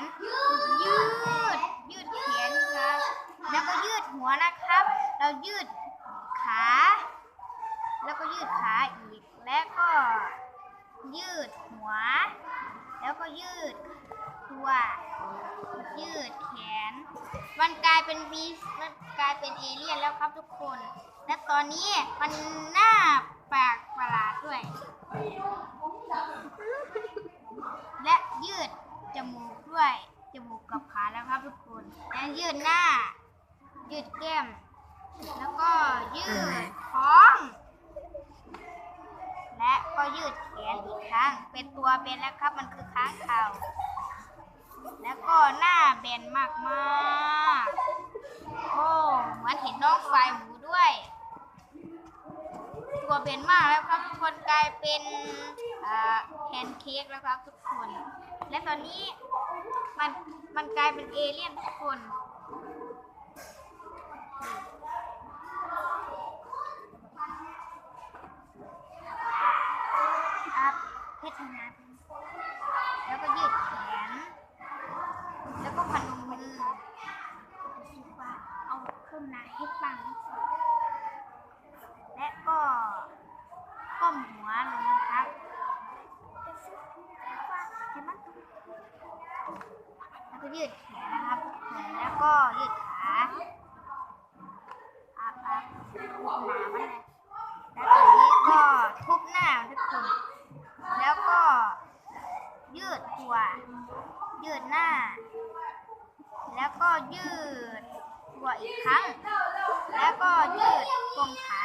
น ยืด ยืดแขนครับแล้วก็ยืดหัวนะครับ เรายืดขา แล้วก็ยืดขาอีก และก็ ยืดหัว แล้วก็ยืดตัว ยืดแขน มันกลายเป็นบีมันกลายเป็นเอเลี่ยนแล้วครับทุกคน และตอนนี้มันน้า มูกกับขาแล้วครับทุกคนและยืดหน้า ยืดแก้ม แล้วก็ยืดท้อง และก็ยืดแขนอีกครั้ง เป็นตัวเป็นแล้วครับ มันคือค้างคาวแล้วก็หน้าแบนมากมากๆโอ้เหมือนเห็นน้องไฟหมูด้วย ตัวเบนมากแล้วครับทุกคนกลายเป็นอ่าแพนเค้กแล้วครับทุกคน และตอนนี้มันมันกลายเป็นเอเลี่ยนทุกคน อัพเพชรนะแล้วก็ยืดแขน แล้วก็พนมมือเอาเครื่องนาให้ฟังที่สุดและก็ก้มหัวลงนะครับเห็นไหมแล้วก็ ยืดแขนนะครับแล้วก็ยืดขาอัพอัพทุบหนามันเลยแล้วตอนนี้ก็ทุบหน้าทุกคน แล้วก็ยืดตัว ยืดหน้า แล้วก็ยืดตัวอีกครั้ง แล้วก็ยืดตรงขา